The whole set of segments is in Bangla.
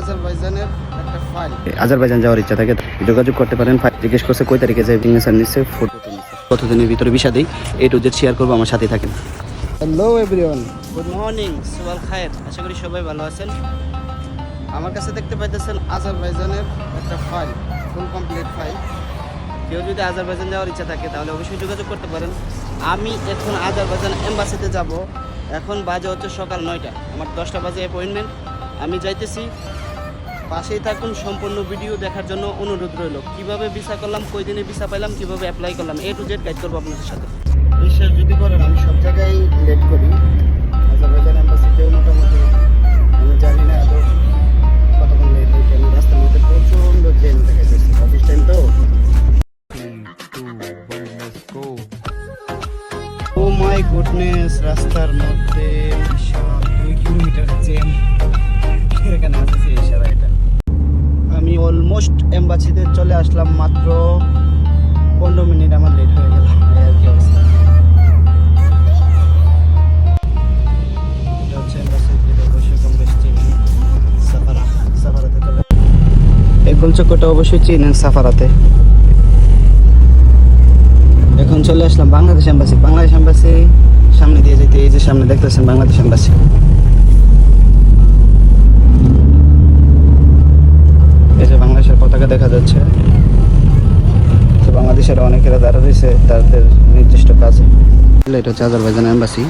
আজারবাইজানের একটা ফাইল আজারবাইজান যাওয়ার ইচ্ছা থাকে যোগাযোগ করতে পারেন। ফাই- জিজ্ঞেস করছে কই তারিখে যাই সিগনেচার নিচ্ছে ফটো কতদিনের ভিতরে বিষা দিই এ টু জেড শেয়ার করব আমার সাথে থাকেন। হ্যালো এভরিওয়ান গুড মর্নিং সুবাল খায়ের। আশা করি সবাই ভালো আছেন। আমার কাছে দেখতে পাইতেছেন আজারবাইজানের একটা ফাইল ফুল কমপ্লিট ফাইল কেউ যদি আজারবাইজান যাওয়ার ইচ্ছা থাকে তাহলে অবশ্যই যোগাযোগ করতে পারেন। আমি এখন আজারবাইজান এম্বাসিতে যাব। এখন বাজে হচ্ছে সকাল নয়টা। আমার দশটা বাজে অ্যাপয়েন্টমেন্ট আমি যাইতেছি পাশেই থাকুন সম্পূর্ণ ভিডিও দেখার জন্য অনুরোধ রইল। কীভাবে ভিসা করলাম কই দিনে ভিসা পাইলাম কীভাবে অ্যাপ্লাই করলাম এ টু জেড গাইড করব আপনাদের সাথে। বিশ্বাস যদি করেন আমি সব জায়গায় লেট করি। আজারবাইজান এম্বাসিতেও মোটামুটি আমি জানি না এত কতক্ষণ লেট হয়েছে আমি রাস্তার মধ্যে প্রচণ্ড ট্রেন দেখা যাচ্ছে অফিস টাইম তো। ও মাই গুডনেস রাস্তার মধ্যে অলমোস্ট এম্বাসিতে চলে আসলাম, মাত্র পনেরো মিনিট আমার লেট হয়ে গেল। আর অবশ্যই চিনেন সাফারাতে। এখন চলে আসলাম বাংলাদেশ এম্বাসি বাংলাদেশ এম্বাসি সামনে দিয়ে যেতে এই যে সামনে দেখতেছেন বাংলাদেশ এম্বাসি এই যে বাংলাদেশের পতাকা দেখা যাচ্ছে। তো বাংলাদেশের অনেকেরা দাঁড়া রয়েছে তাদের নির্দিষ্ট কাজে এটা হচ্ছে আজারবাইজান এম্বাসি।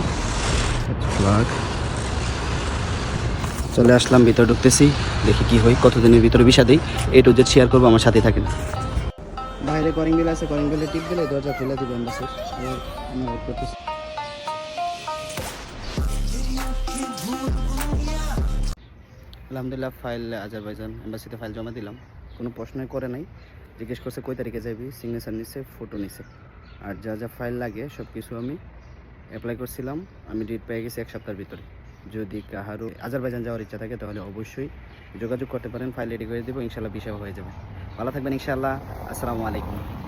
চলে আসলাম ভিতরে ঢুকতেছি। দেখি কি হয় কতদিনের ভিতরে বিষা দিই। এ টু জেড শেয়ার করব আমার সাথে থাকেন। বাইরে করিং বিল আছে করিং বিলে টিপ দিলে দরজা খুলে দিবে এম্বাসির। করতেছি। আলহামদুলিল্লাহ ফাইল আজারবাইজান এম্বাসিতে ফাইল জমা দিলাম। কোনো প্রশ্নই করে নাই। জিজ্ঞেস করছে, কই তারিখে যাবি? সিগনেচার নিছে ফটো নিছে। আর যা যা ফাইল লাগে সব কিছু আমি অ্যাপ্লাই করছিলাম। আমি ডেট পেয়ে গেছি এক সপ্তাহের ভিতরে। যদি কাহারও আজারবাইজান যাওয়ার ইচ্ছা থাকে, তাহলে অবশ্যই যোগাযোগ করতে পারেন। ফাইল রেডি করে দেবো ইনশাল্লাহ বিষয় হয়ে যাবে। ভালো থাকবেন ইনশাল্লাহ আসসালামু আলাইকুম।